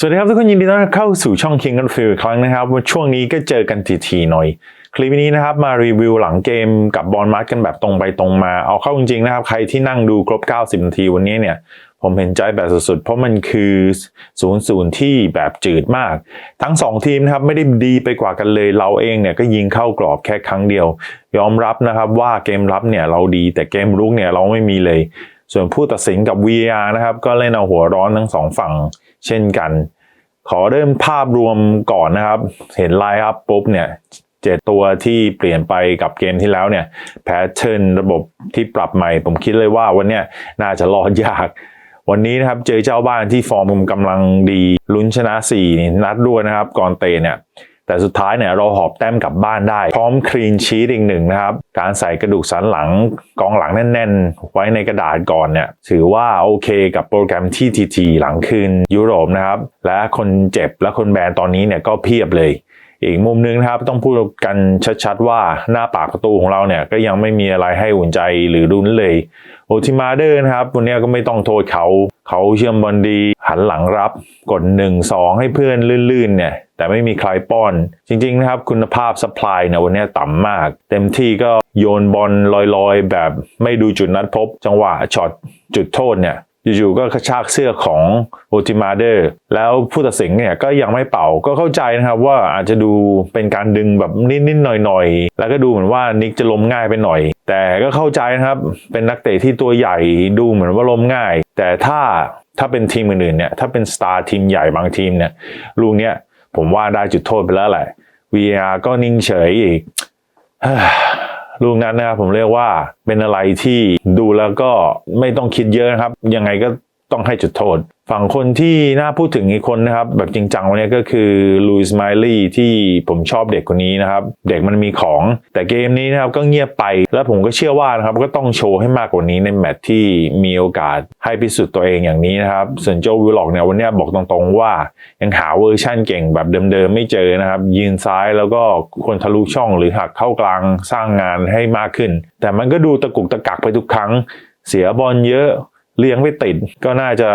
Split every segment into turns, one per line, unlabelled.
สวัสดีครับทุกคนยินดีต้อนรับเข้าสู่ช่อง King and Phil อีกครั้งนะครับช่วงนี้ก็เจอกันทีๆหน่อย คลิปนี้นะครับมารีวิวหลังเกมกับบอลมัดกันแบบตรงไปตรงมา เอาเข้าจริงๆนะครับ ใครที่นั่งดูครบ 90 นาทีวันนี้เนี่ย ผมเห็นใจแบบสุดๆ เพราะมันคือ0ูนย์ที่แบบจืดมาก ทั้ง 2 ทีมนะครับไม่ได้ดีไปกว่ากันเลยเราเองเนี่ยก็ยิงเข้ากรอบแค่ครั้งเดียว ยอมรับนะครับว่าเกมรับเนี่ยเราดีแต่เกมรุกเนี่ยเราไม่มีเลย ส่วนผู้ตัดสินกับ VR นะครับก็เล่นเอาหัวร้อนทั้งสองฝั่ง เช่นกัน ขอเริ่มภาพรวมก่อนนะครับ เห็นไลน์อัพปุ๊บเนี่ยเจ็ดตัวที่เปลี่ยนไปกับเกมที่แล้วเนี่ยแพทเทิร์นระบบที่ปรับใหม่ ผมคิดเลยว่าวันเนี้ยน่าจะรอดยาก วันนี้นะครับเจอเจ้าบ้านที่ฟอร์มกำลังดีลุ้นชนะ4นัดด้วยนะครับ ก่อนเตะเนี่ย แต่สุดท้ายเนี่ยเราหอบแต้มกลับบ้านได้ พร้อมคลีนชีตอีกหนึ่งนะครับ การใส่กระดูกสันหลังกองหลังแน่น ๆ ไว้ในกระดาษก่อนเนี่ยถือว่าโอเคกับโปรแกรมที่ทีทีหลังคืนยุโรปนะครับ และคนเจ็บและคนแบนตอนนี้เนี่ยก็เพียบเลยอีกมุมหนึงนะครับต้องพูดกันชัดๆว่าหน้าปากประตูของเราเนี่ยก็ยังไม่มีอะไรให้อุ่นใจหรือรุนเลย โอทิมาเดอร์นะครับวันนี้ก็ไม่ต้องโทษเขา เขาเชื่อมบอลดี หันหลังรับกด 1 2 ให้เพื่อนลื่นๆเนี่ยแต่ไม่มีใครป้อน จริงๆนะครับคุณภาพสป라이เนี่ยวันนี้ต่ำมาก เต็มที่ก็โยนบอลลอยๆ แบบไม่ดูจุดนัดพบ จังหวะช็อตจุดโทษเนี่ยอยู่ๆก็กระชากเสื้อของโอติมาเดอร์แล้วผู้ตัดสินเนี่ยก็ยังไม่เป่าก็เข้าใจนะครับว่าอาจจะดูเป็นการดึงแบบนิดๆหน่อยๆ แล้วก็ดูเหมือนว่านิกจะล้มง่ายไปหน่อย แต่ก็เข้าใจนะครับ เป็นนักเตะที่ตัวใหญ่ดูเหมือนว่าล้มง่าย แต่ถ้าถ้าเป็นทีมอื่นๆเนี่ย ถ้าเป็นสตาร์ทีมใหญ่บางทีมเนี่ย ลูกเนี้ยผมว่าได้จุดโทษไปแล้วแหละ VR ก็นิ่งเฉยอีกลูกนั้นนะครับผมเรียกว่าเป็นอะไรที่ดูแล้วก็ไม่ต้องคิดเยอะนะครับ ยังไงก็ต้องให้จุดโทษ ฝั่งคนที่น่าพูดถึงอีกคนนะครับ แบบจริงจังวันนี้ก็คือลุยส์ไมลี่ที่ผมชอบเด็กคนนี้นะครับ เด็กมันมีของแต่เกมนี้นะครับก็เงียบไป แล้วผมก็เชื่อว่านะครับก็ต้องโชว์ให้มากกว่านี้ในแมตช์ที่มีโอกาสให้พิสูจน์ตัวเองอย่างนี้นะครับส่วนโจวิลล็อกเนี่ยวันนี้บอกตรงๆว่า ยังหาเวอร์ชั่นเก่งแบบเดิมๆไม่เจอนะครับ ยืนซ้ายแล้วก็คนทะลุช่องหรือหักเข้ากลางสร้างงานให้มากขึ้น แต่มันก็ดูตะกุกตะกักไปทุกครั้ง เสียบอลเยอะ เลี้ยงไม่ติด ก็น่าจะ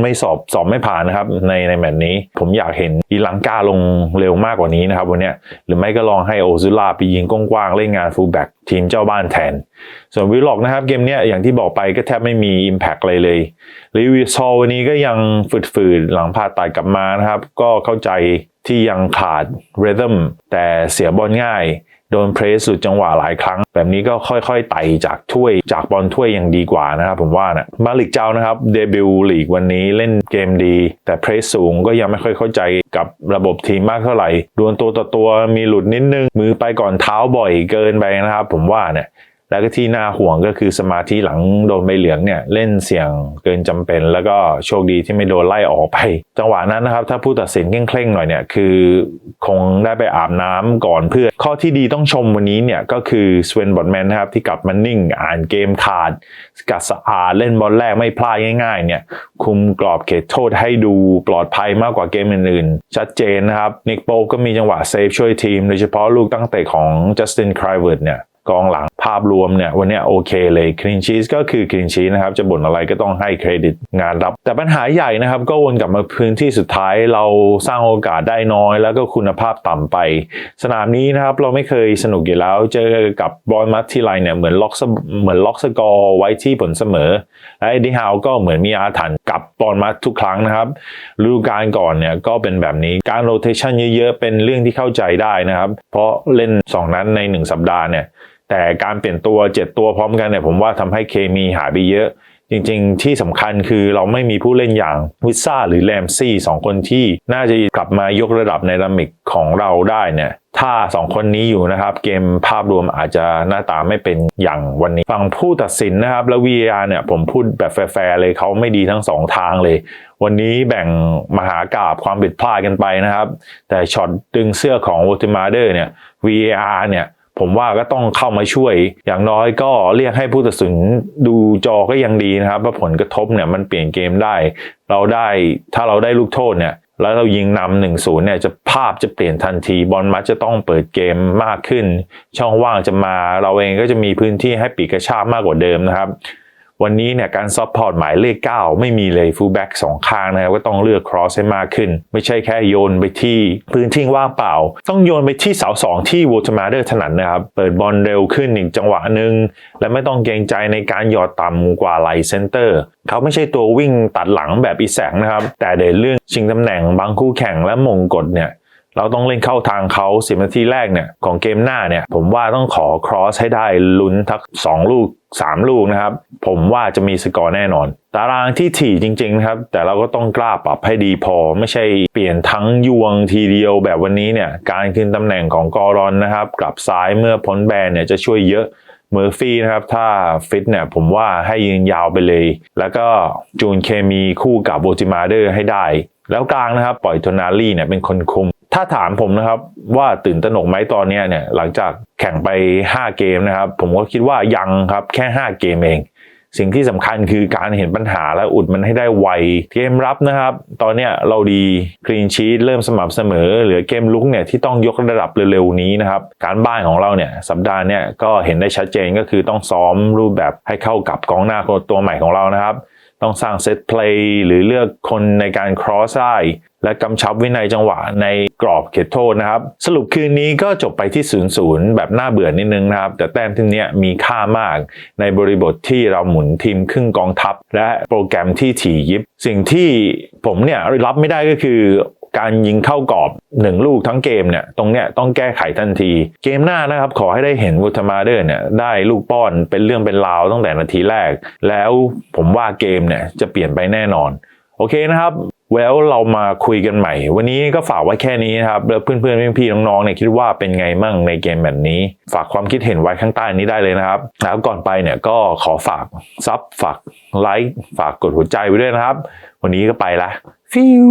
ไม่สอบสอบไม่ผ่านนะครับ ในในแมตช์นี้ ผมอยากเห็นอีลังกาลงเร็วมากกว่านี้นะครับวันนี้หรือไม่ก็ลองให้โอซุล่าไปยิงกว้างๆเล่นงานฟูลแบ็กทีมเจ้าบ้านแทน ส่วนวิลล็อกนะครับเกมเนี้ยอย่างที่บอกไปก็แทบไม่มี Impact อะไรเลยรีวิซอลวันนี้ก็ยังฝืดๆหลังผ่าตัดกลับมานะครับ ก็เข้าใจที่ยังขาด rhythm แต่เสียบอลง่าย โดนเพรสสุดจังหวะหลายครั้ง แบบนี้ก็ค่อยๆไต่จากถ้วยจากบอลถ้วยยังดีกว่านะครับผมว่านะมาลิกเจ้านะครับเดบิวต์ลีกวันนี้เล่นเกมดี แต่เพรสสูงก็ยังไม่ค่อยเข้าใจกับระบบทีมมากเท่าไหร่ดวลตัวต่อตัวมีหลุดนิดนึงมือไปก่อนเท้าบ่อยเกินไปนะครับ ผมว่าเนี่ย แล้วก็ที่น่าห่วงก็คือสมาธิหลังโดนใบเหลืองเนี่ยเล่นเสี่ยงเกินจำเป็น แล้วก็โชคดีที่ไม่โดนไล่ออกไป จังหวะนั้นนะครับถ้าผู้ตัดสินเคร่งๆหน่อยเนี่ยคือคงได้ไปอาบน้ำก่อนเพื่อ ข้อที่ดีต้องชมวันนี้เนี่ยก็คือสเวนบอดแมนนะครับที่กลับมานิ่งอ่านเกมขาดกัดสะอาดเล่นบอลแรกไม่พลาดง่าย ๆ เนี่ยคุมกรอบเขตโทษให้ดูปลอดภัยมากกว่าเกมอื่นๆ ชัดเจนนะครับนิกโปก็มีจังหวะเซฟช่วยทีม โดยเฉพาะลูกตั้งเตะของจัสตินครเวิร์ดเนี่ย กองหลังภาพรวมเนี่ยวันนี้โอเคเลยคลีนชีสก็คือคลีนชีสนะครับจะบ่นอะไรก็ต้องให้เครดิตงานรับ แต่ปัญหาใหญ่นะครับ ก็วนกลับมาพื้นที่สุดท้ายเราสร้างโอกาสได้น้อย แล้วก็คุณภาพต่ำไป สนามนี้นะครับเราไม่เคยสนุกอยู่แล้ว เจอกับบอลมัดที่ไรเนี่ยเหมือนล็อกเหมือนล็อกสกอร์ไว้ที่ผลเสมอและเดดี้ฮาวก็เหมือนมีอาถรรพ์กับบอลมัดทุกครั้งนะครับฤดูกาลก่อนเนี่ยก็เป็นแบบนี้การโรเทชันเยอะๆเป็นเรื่องที่เข้าใจได้นะครับ เพราะเล่นสองนัดในหนึ่งสัปดาห์เนี่ย แต่การเปลี่ยนตัว7ตัวพร้อมกันเนี่ยผมว่าทำให้เคมีหายไปเยอะ จริงๆ ที่สำคัญคือเราไม่มีผู้เล่นอย่างวิซซ่าหรือแรมซี่สองคนที่น่าจะกลับมายกระดับในดามิกของเราได้เนี่ยถ้า 2 คนนี้อยู่นะครับ เกมภาพรวมอาจจะหน้าตาไม่เป็นอย่างวันนี้ ฝั่งผู้ตัดสินนะครับ แล้ว VAR เนี่ยผมพูดแบบแฟร์ๆเลยเขาไม่ดีทั้งสองทางเลย วันนี้แบ่งมหากราบความผิดพลาดกันไปนะครับ แต่ช็อตดึงเสื้อของ w o t i m a d e r เนี่ย VAR เนี่ย ผมว่าก็ต้องเข้ามาช่วย อย่างน้อยก็เรียกให้ผู้ตัดสินดูจอก็ยังดีนะครับว่าผลกระทบเนี่ยมันเปลี่ยนเกมได้ เราได้ถ้าเราได้ลูกโทษเนี่ยแล้วเรายิงนำหนึ่งศูนย์เนี่ยจะภาพจะเปลี่ยนทันทีบอลมัดจะต้องเปิดเกมมากขึ้น ช่องว่างจะมาเราเองก็จะมีพื้นที่ให้ปีกกระชากมากกว่าเดิมนะครับ วันนี้เนี่ยการซัพพอร์ตหมายเลข 9 ไม่มีเลยฟูลแบ็กสองข้างนะครับก็ต้องเลือกครอสให้มากขึ้น ไม่ใช่แค่โยนไปที่พื้นที่ว่างเปล่า ต้องโยนไปที่เสาสองที่วอตมาเดอร์ถนัดนะครับ เปิดบอลเร็วขึ้นอีกจังหวะหนึ่งและไม่ต้องเกรงใจในการหยอดต่ำกว่าไลเซนเตอร์เขาไม่ใช่ตัววิ่งตัดหลังแบบอีแสงนะครับ แต่เดินเรื่องชิงตำแหน่งบางคู่แข่งและมงกฎเนี่ย เราต้องเล่นเข้าทางเขาสินาทีแรกเนี่ยของเกมหน้าเนี่ยผมว่าต้องขอครอสให้ได้ลุ้นทัก 2 ลูก 3 ลูกนะครับ ผมว่าจะมีสกอร์แน่นอน ตารางที่ถี่จริงๆนะครับ แต่เราก็ต้องกล้าปรับให้ดีพอ ไม่ใช่เปลี่ยนทั้งยวงทีเดียวแบบวันนี้เนี่ยการขึ้นตำแหน่งของกอรอนนะครับกลับซ้ายเมื่อพ้นแบนเนี่ยจะช่วยเยอะเมอร์ฟี่นะครับถ้าฟิตเนี่ยผมว่าให้ยืนยาวไปเลย แล้วก็จูนเคมีคู่กับโบจิมาเดอร์ให้ได้ แล้วกลางนะครับปล่อยโทนาลี่เนี่ยเป็นคนคุม ถ้าถามผมนะครับว่าตื่นตระหนกไหมตอนนี้เนี่ยหลังจากแข่งไป 5 เกมนะครับ ผมก็คิดว่ายังครับแค่ 5 เกมเอง สิ่งที่สำคัญคือการเห็นปัญหาและอุดมันให้ได้ไวเกมรับนะครับ ตอนนี้เราดีคลีนชีตเริ่มสม่ำเสมอ เหลือเกมลุกเนี่ยที่ต้องยกระดับเร็วๆนี้นะครับ การบ้านของเราเนี่ยสัปดาห์เนี่ยก็เห็นได้ชัดเจนก็คือต้องซ้อมรูปแบบให้เข้ากับกองหน้าตัวใหม่ของเรานะครับ ต้องสร้างเซตเพลย์หรือเลือกคนในการครอสได้และกำชับวินัยจังหวะในกรอบเขตโทษนะครับ สรุปคืนนี้ก็จบไปที่ 0 0 แบบน่าเบื่อนิดนึงนะครับ แต่แต้มที่นี้มีค่ามากในบริบทที่เราหมุนทีมครึ่งกองทัพ และโปรแกรมที่ถี่ยิบ สิ่งที่ผมเนี่ยรับไม่ได้ก็คือ การยิงเข้ากรอบหนึ่งลูกทั้งเกมเนี่ยตรงเนี้ยต้องแก้ไขทันที เกมหน้านะครับขอให้ได้เห็นวูตมาเดอร์เนี่ยได้ลูกป้อนเป็นเรื่องเป็นราวตั้งแต่นาทีแรก แล้วผมว่าเกมเนี่ยจะเปลี่ยนไปแน่นอน โอเคนะครับแล้วเรามาคุยกันใหม่ วันนี้ก็ฝากไว้แค่นี้นะครับแล้วเพื่อนๆพี่ๆน้องๆเนี่ยคิดว่าเป็นไงมั่งในเกมแบบนี้ ฝากความคิดเห็นไว้ข้างใต้นี้ได้เลยนะครับ แล้วก่อนไปเนี่ยก็ขอฝากซับฝากไลค์ฝากกดหัวใจไว้ด้วยนะครับ วันนี้ก็ไปละฟิว